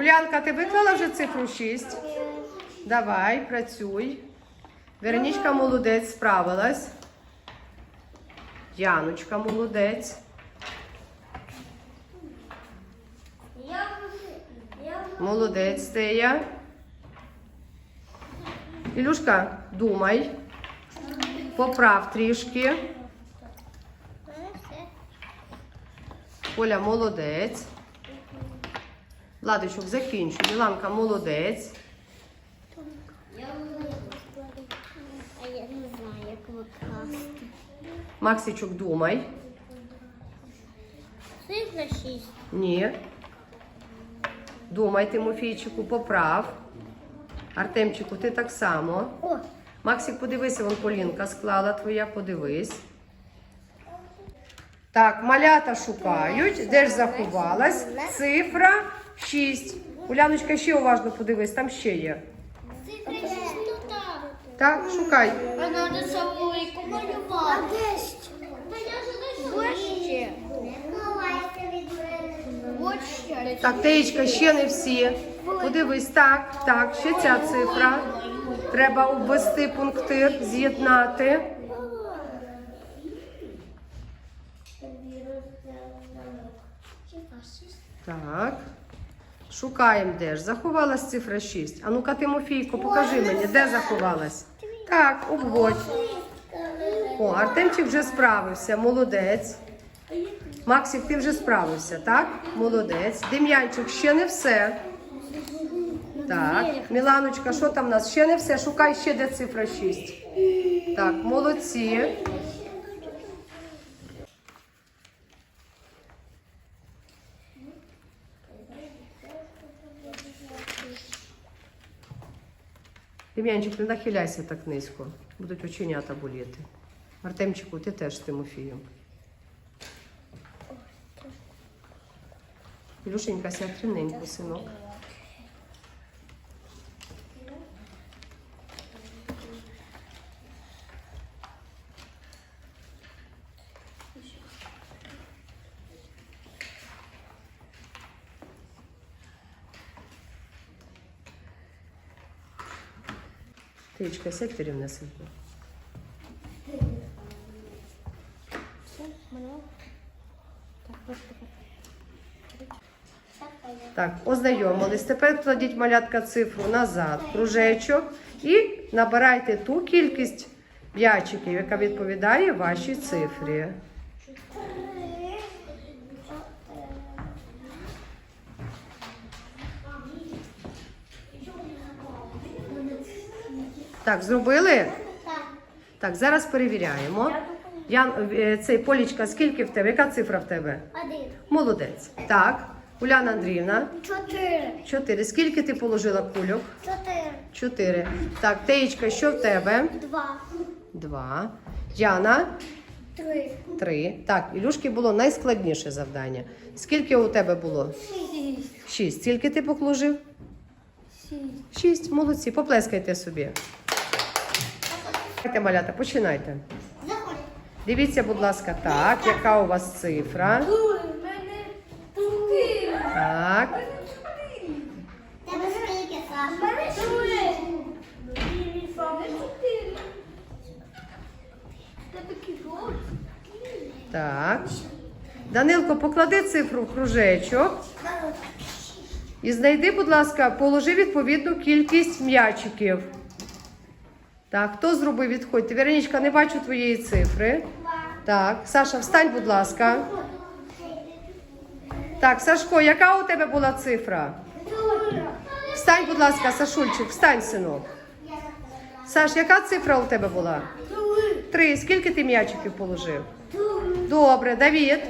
Улянка, ти виклала вже цифру 6? Давай, працюй. Веронічка молодець, справилась. Яночка молодець. Молодець Тея. Ілюшка, думай. Поправ трішки. Оля молодець. Владичок, закінчуй. Міланка молодець. Я я не знаю, як викласти. Максичок, думай. Цифра 6. Ні. Думай, Тимофійчику, поправ. Артемчику, ти так само. О, Максик, подивися, вон Полінка склала твоя, подивись. Так, малята шукають. Де ж заховалась? Цифра 6. Уляночка, ще уважно подивись, там ще є. цифра 6 тут. Так, шукай. А надо самойку малювати. А де ж? Вище. Вот ще. Так, Теєчка, ще не всі. Подивись, так, так, ще ця цифра. Треба обвести пунктир, з'єднати. Так. Шукаємо, де ж. Заховалась цифра 6. А ну-ка, Тимофійко, покажи мені, де заховалась. Так, обводь. О, Артемчик вже справився, молодець. Максик, ти вже справився, так? Молодець. Дем'янчик, ще не все. Так. Міланочка, що там у нас? Ще не все. Шукай ще де цифра 6. Так, молодці. Дем'янчик, не нахиляйся так низько. Будуть оченята боліти. Артемчику, ти теж з Тимофієм. Ілюшенька, сядь рівненько, синок. Тичка, сядь ти рівнесенько. Так, ознайомились. Тепер кладіть малятка цифру назад, кружечок і набирайте ту кількість м'ячиків, яка відповідає вашій цифрі. Так, зробили? Так, зараз перевіряємо. Ян, е, цей Полічка, скільки в тебе? Яка цифра в тебе? Один. Молодець. Так, Уляна Андріївна, Чотири. чотири. Скільки ти положила кульок? Чотири. Чотири. Так, Теєчка, що в тебе? Два. Два. Яна, Три. три. Так, Ілюшки було найскладніше завдання. Скільки у тебе було? Шість. Шість. Скільки ти положив? Шість. Шість. Молодці. Поплескайте собі. Давайте, малята, починайте. Заходь. Дивіться, будь ласка, так, яка у вас цифра? Так. Тебе скільки, Саша? Так. Данилко, поклади цифру в кружечок і знайди, будь ласка, положи відповідну кількість м'ячиків. Так, хто зробив відходьте? Веронічка, не бачу твоєї цифри. Так, Саша, встань, будь ласка. Так, Сашко, яка у тебе була цифра? Встань, будь ласка, Сашульчик, встань, синок. Саш, яка цифра у тебе була? Три. Скільки ти м'ячиків положив? Добре, Давід.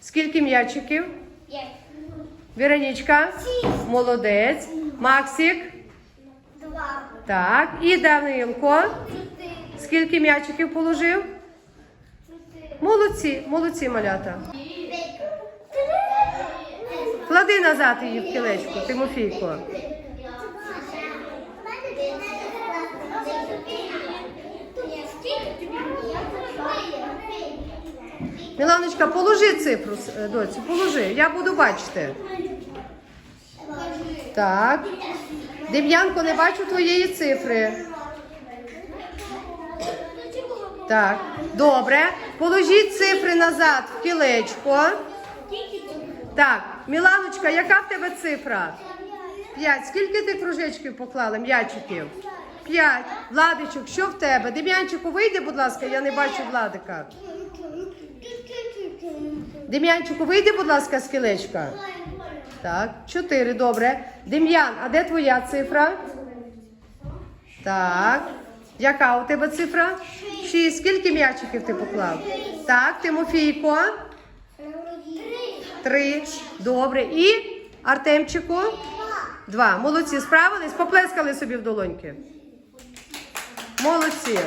Скільки м'ячиків? Веронічка? Молодець. Максик? Так. І Данилко? Скільки м'ячиків положив? Молодці, молодці, малята. Клади назад її в кілечку, Тимофійко. Міланочка, положи цифру, е, доцю, положи. Я буду бачити. Так. Дем'янко, не бачу твоєї цифри. Так, добре. Положіть цифри назад в кілечко. Так, Міланочка, яка в тебе цифра? П'ять. Скільки ти кружечків поклала, м'ячиків? П'ять. Владичок, що в тебе? Дем'янчику, вийди, будь ласка, я не бачу Владика. Дем'янчику, вийди, будь ласка, з кілечка. Так, чотири, добре. Дем'ян, а де твоя цифра? Так. Яка у тебе цифра? Шість. Скільки м'ячиків ти поклав? Так, Тимофійко. Три. Добре. І Артемчику? Два. Молодці, справились? Поплескали собі в долоньки. Молодці.